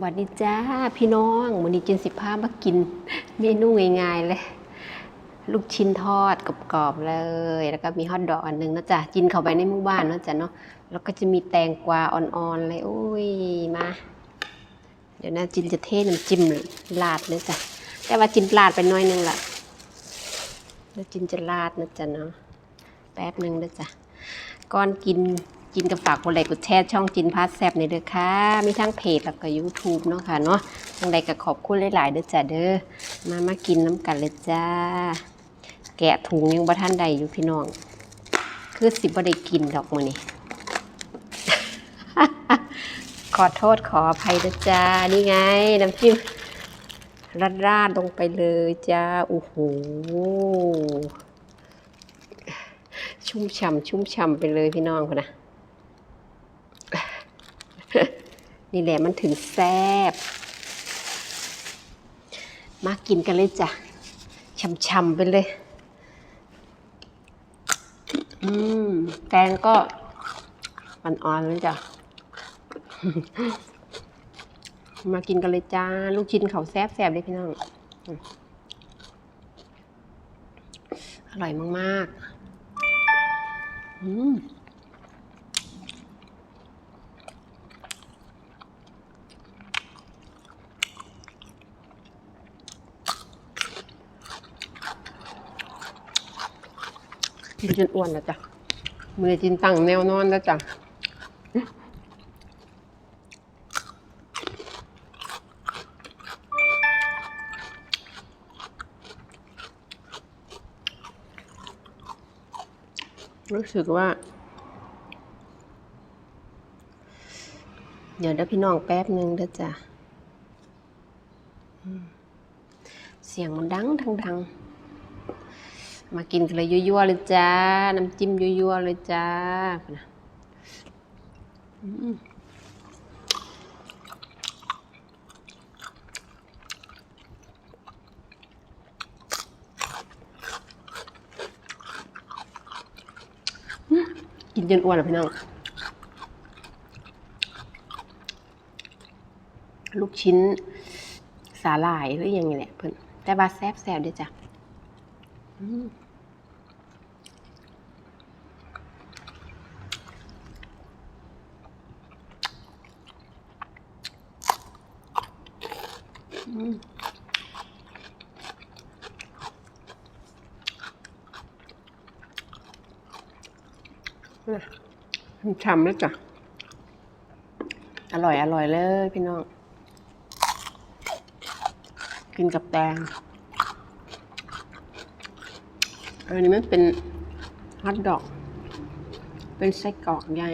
วัสดีจ้าพี่น้องวันนี้จินสิบห้ามากิน เมนูง่ายๆเลย ลูกชิ้นทอดกรอบๆเลย แล้วก็มีฮอทดอกอันหนึงนะจ๊ะกินเข้าไปในหมู่บ้านนะจ๊ะเนาะแล้วก็จะมีแตงกวาอ่อนๆเลยอุ้ยมา เดี๋ยวนะจินจะเทน้ำจิ้มลาดเลยจ้ะแต่ว่าจินลาดไปหน้อยหนึงละแล้วจินจะลาดนะจ๊ะเนาะแป๊บหนึ่งนะจ๊ะก่อนกิน กินกับฝากกดไลค์กดแชร์ช่องจินพาสแซบในเด้อค่ะ มีทั้งเพจแล้วก็ YouTube เนาะค่ะเนาะทางใดก็ขอบคุณหลาย ๆ เด้อจ้ะเด้อมามากินน้ำกันเลยจ้า แกะถุงยังบ่ท่านใดอยู่พี่น้อง คือสิบ่ได้กินดอกมื้อนี้ขอโทษขออภัยนะจ้า นี่ไง น้ำจิ้มราดราดๆลงไปเลยจ้า โอ้โห ชุ่มฉ่ำชุ่มฉ่ำไปเลยพี่น้องคนนะ นี่แหละมันถึงแซ่บ มากินกันเลยจ้ะช่ำๆไปเลย อืม แกงก็อ่อนๆเลยจ้ะ มากินกันเลยจ้า ลูกชิ้นเขาแซ่บแซ่บเลยพี่น้องอืมอร่อยมาก ๆ อืม กินจนอ้วนแล้วจ้ะมือจินตั้งแนวนอนแล้วจ้ะรู้สึกว่า เดี๋ยวเดี๋ยวพี่น้องแป๊บหนึ่งเด้อจ้ะเสียงมันดังดังดัง มากินกันเลยยั่วๆเลยจ้า น้ำจิ้มยั่วๆเลยจ้านะอืมกินจนอ้วนอะพี่น้อง ลูกชิ้นสาหร่ายหรือยังไงแหละเพื่อนแต่ว่าแซ่บแซบๆด้วยจ้ะอืมอืมอะ ฉ่ำแล้วจ้ะ อร่อยอร่อยเลยพี่น้อง กินกับแตง อันนี้มันเป็นฮอทดอก เป็นไส้กรอกใหญ่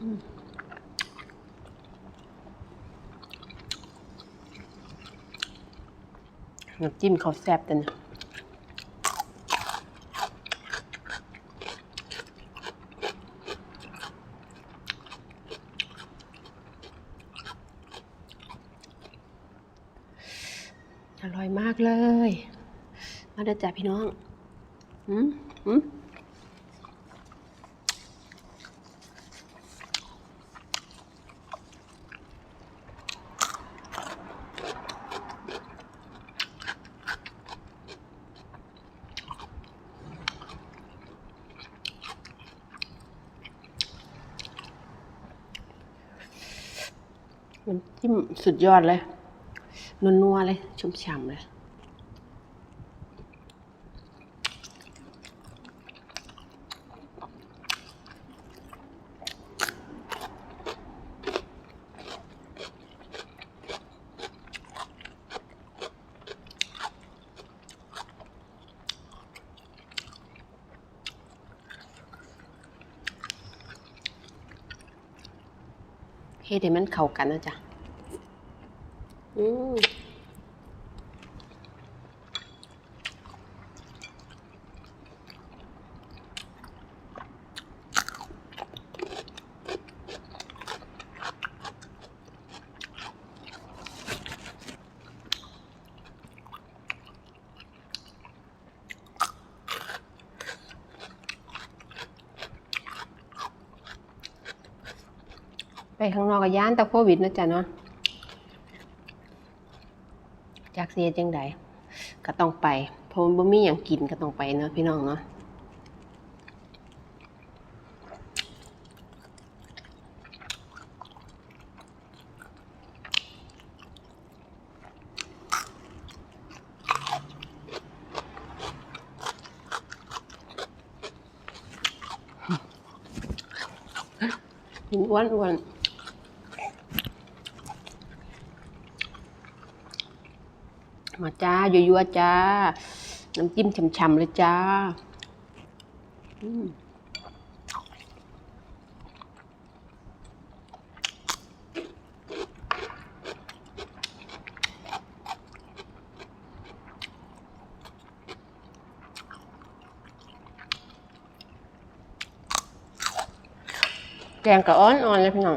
อื น้ำจิ้มเขาแซ่บแต่นะอร่อยมากเลย มาเด้อจ้ะพี่น้อง อืมอืมิ้มสุดยอดเลยนัวๆเลยชุ่มฉ่ำเลยเฮ็ดให้มันเข้ากันนะจ๊ะ ไปข้างนอกกับย่านแต่โควิดนะจ๊ะเนาะ กเสียจังใดก็ต้องไป เพราะมันบ่มีอย่างกินก็ต้องไปเนาะพี่น้องเนาะกินอ้วนอ้วน มาจ้ายั่วๆจ้า น้ำจิ้มฉ่ำๆเลยจ้าแกงกะอ้อนอ่อนเลยพี่น้อง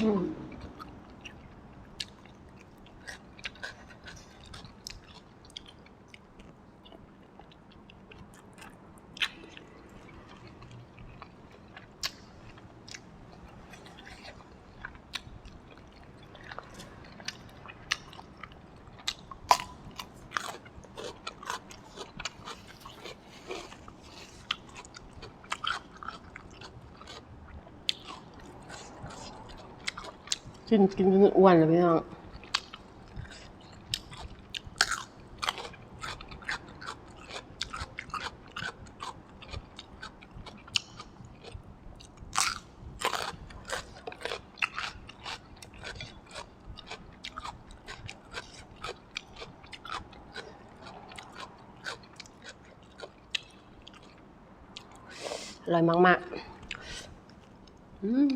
อื กินกินจนอ้วนเลยพี่น้องอร่อยมากๆ อืม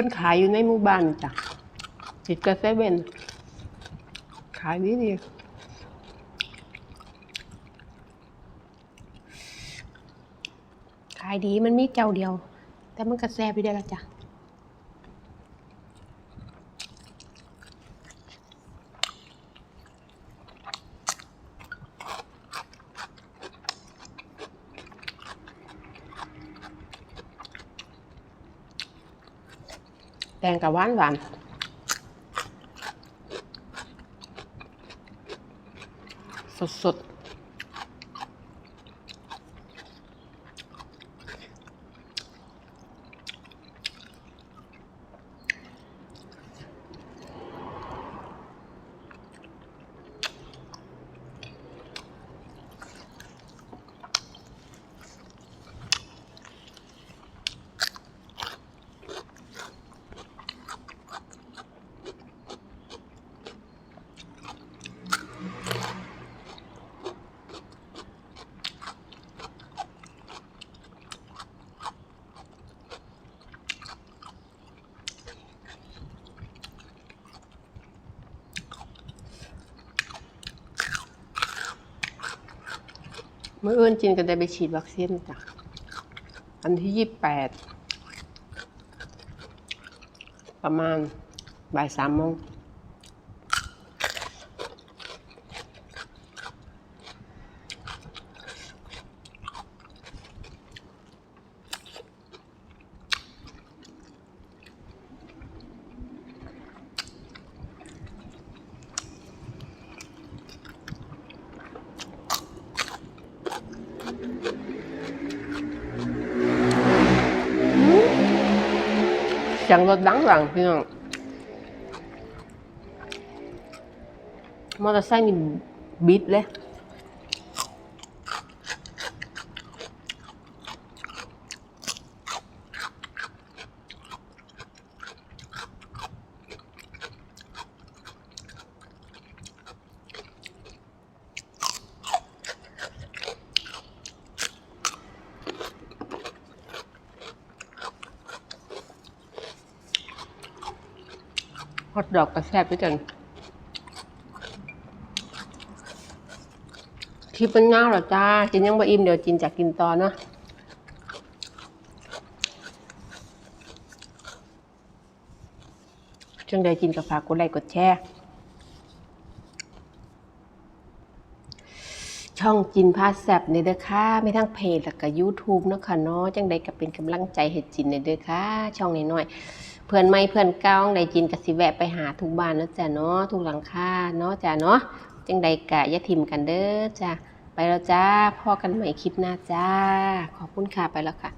พิ่นขายอยู่ในหมู่บ้านจ้ะติดกับเซเว่นขายดีดีขายดีมันมีเจ้าเดียว แต่มันก็แซ่บอยู่ได้ละจ้ะ แตงกับหวานหวานสดๆ เมื่อเอื้นจินก็ได้ไปฉีดวัคซีนจ้ะอันที่ยี่แปดประมาณบ่ายสามโมง สียงรถดังหลังพี่น้องมอเตอร์ไซค์นี่บิดเลย อทดอกกระแซบด้วยกันคลิปเป็นเงาหรอจ้าจินยังบ่อิ่มเดี๋ยวจินจะกินต่อเนาะจังใดจินกับฝากกดไลค์กดแชร์ช่องจินพาแซบในเด้อค่ะไม่ทั้งเพจแล้วก็ YouTube เนาะค่ะเนาะจังใดก็เป็นกำลังใจให้จินในเด้อค่ะช่องน้อยๆ เพื่อนไม่เพื่อนเก้าในจินกสิแวะไปหาทุกบ้านนะจ้ะเนาะทุกหลังคาเนาะจ้ะเนาะจังใดกะยะทิมกันเด้อจ้ะไปแล้วจ้าพอกันใหม่คลิปหน้าจ้า ขอบคุณค่ะไปแล้วค่ะ